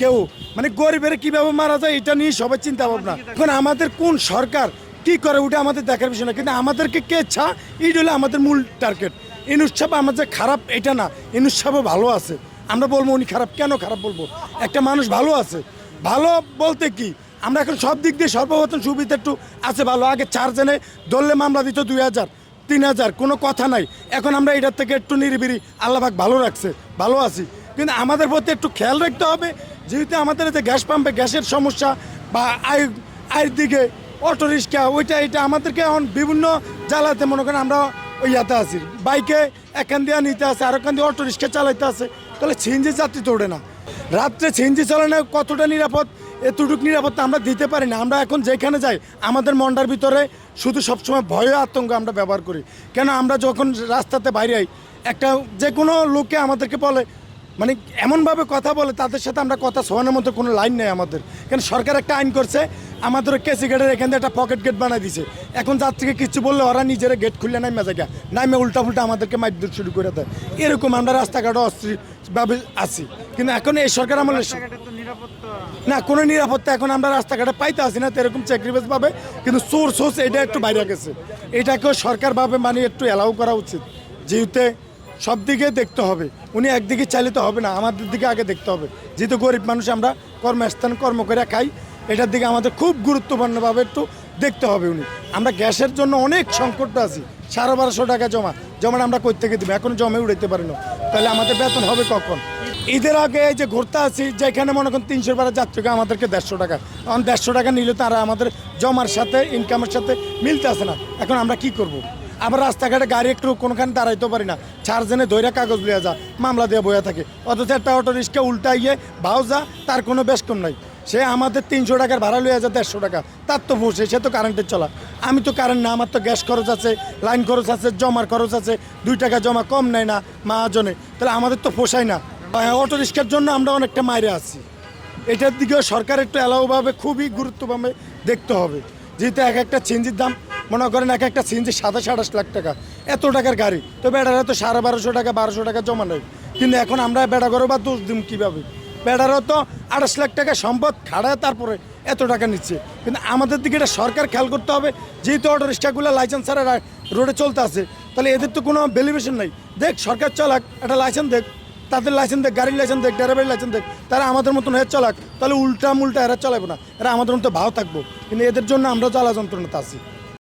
কেউ মানে গরিবের কীভাবে মারা যায় এটা নিয়ে সবাই চিন্তা ভাবনা। এখন আমাদের কোন সরকার কি করে ওটা আমাদের দেখার বিষয় না, কিন্তু আমাদেরকে কে ছা এইটা হলো আমাদের মূল টার্গেট ইনুস সাহেব আমাদের খারাপ, এটা না, ইনুস সাহেবও ভালো আছে। আমরা বলব উনি খারাপ, কেন খারাপ বলব? একটা মানুষ ভালো আছে। ভালো বলতে কি, আমরা এখন সব দিক দিয়ে সর্বপ্রথম সুবিধা একটু আছে ভালো। আগে চারজনে ধরলে মামলা দিত দুই হাজার, তিন হাজার, কোনো কথা নাই। এখন আমরা এটার থেকে একটু নিরিবিরি আল্লাহবাক ভালো রাখছে, ভালো আছি। কিন্তু আমাদের প্রতি একটু খেয়াল রাখতে হবে যেহেতু আমাদের যে গ্যাস পাম্পে গ্যাসের সমস্যা বা আয় আয়ের দিকে অটো রিক্সা, ওইটা, এটা আমাদেরকে এখন বিভিন্ন জ্বালাতে, মনে করেন আমরা ওই ইয়াতে আছি। বাইকে এখান দিয়ে নিতে আসে আর এখান দিয়ে অটো রিক্সা চালাইতে আসে তাহলে সিএনজি যাত্রী তো ওঠে না। রাত্রে সিএনজি চালানো কতটা নিরাপদ? এতটুকু নিরাপত্তা আমরা দিতে পারি না। আমরা এখন যেখানে যাই, আমাদের মন্ডার ভিতরে শুধু সবসময় ভয় আতঙ্ক আমরা ব্যবহার করি। কেন, আমরা যখন রাস্তাতে বাইরে একটা যে কোনো লোকে আমাদেরকে বলে মানে এমনভাবে কথা বলে তাদের সাথে আমরা কথা শোয়ানোর মতো কোনো লাইন নেই আমাদের। কেন সরকার একটা আইন করছে আমাদের কেসি গেটের এখান থেকে একটা পকেট গেট বানাই দিছে। এখন যাত্রীকে কিছু বললে ওরা নিজেরা গেট খুললে নাইমা জায়গা নাইমে উল্টা ফুল্টা আমাদেরকে মাইদুর শুরু করে দেয়। এরকম আমরা রাস্তাঘাটে অস্থিরভাবে আছি। কিন্তু এখন এই সরকার আমাদের না কোনো নিরাপত্তা এখন আমরা রাস্তাঘাটে পাইতে আসি না তো এরকম চাকরিবাজ পাবে। কিন্তু সোর সোর্স এটা একটু বাইরে গেছে। এটাকেও সরকারভাবে মানে একটু অ্যালাউ করা উচিত। যেহেতু সব দিকে দেখতে হবে। উনি একদিকে চাইলে তো হবে না, আমাদের দিকে আগে দেখতে হবে। যেহেতু গরিব মানুষ, আমরা কর্মস্থান, কর্ম করে খাই, এটার দিকে আমাদের খুব গুরুত্বপূর্ণভাবে একটু দেখতে হবে উনি। আমরা গ্যাসের জন্য অনেক সংকট আছি, সাড়ে বারোশো টাকা জমা। জমা আমরা কই থেকে দেবো, এখন জমে উড়াইতে পারি না তাহলে আমাদের বেতন হবে কখন? ঈদের আগে এই যে ঘুরতে আছি যেখানে মনে করেন তিনশো বারে যাত্রীকে আমাদেরকে দেড়শো টাকা। এখন দেড়শো টাকা নিলে তারা আমাদের জমার সাথে ইনকামের সাথে মিলতে আসে না। এখন আমরা কি করব। আবার রাস্তাঘাটে গাড়ি একটু কোনোখানে দাঁড়াইতে পারি না। চারজনে ধৈর্য কাগজ লিয়ে যা, মামলা দিয়ে বইয়া থাকে। অথচ একটা অটো রিক্সা উল্টাইয়ে ভাও যা, তার কোনো কম নাই। সে আমাদের তিনশো টাকার ভাড়া লইয়া যা, দেড়শো টাকা। তার তো বসে সে তো কারেন্টের চলা। আমি তো কারেন্ট না, আমার তো গ্যাস খরচ আছে লাইন খরচ আছে, জমার খরচ আছে। দুই টাকা জমা কম নেয় না, মাহাজনে। তাহলে আমাদের তো পোষায় না। অটো রিক্সার জন্য আমরা অনেকটা মাইরে আছি। এটার দিকেও সরকার একটু অ্যালাউভাবে খুবই গুরুত্বভাবে দেখতে হবে। যেহেতু এক একটা চেঞ্জির দাম, মনে করেন এক একটা চেঞ্জি সাতাশ, আঠাশ লাখ টাকা। এত টাকার গাড়ি। তো বেড়ারা তো সাড়ে বারোশো টাকা বারোশো টাকা জমা নেয়। কিন্তু এখন আমরা বেড়া করো বা দোষ দিম কীভাবে? বেড়ারও তো আঠাশ লাখ টাকা সম্পদ খাড়ায় তারপরে এত টাকা নিচ্ছে। কিন্তু আমাদের দিকে এটা সরকার খেয়াল করতে হবে। যেহেতু অটো রিক্সাগুলো লাইসেন্স ছাড়া রোডে চলতে আছে, তাহলে এদের তো কোনো ভ্যালুয়েশন নেই। দেখ, সরকার চালাক, একটা লাইসেন্স দেখ। তাদের লাইসেন্স দেখ, গাড়ির লাইসেন্স দেখ ড্রাইভারের লাইসেন্স দেখ, তারা আমাদের মতন হয়ে চালাক, তাহলে উল্টা মুল্টা এরা চালাবে না। এরা আমাদের মতো ভাও থাকব। কিন্তু এদের জন্য আমরা জ্বালা যন্ত্রণাতে আছি।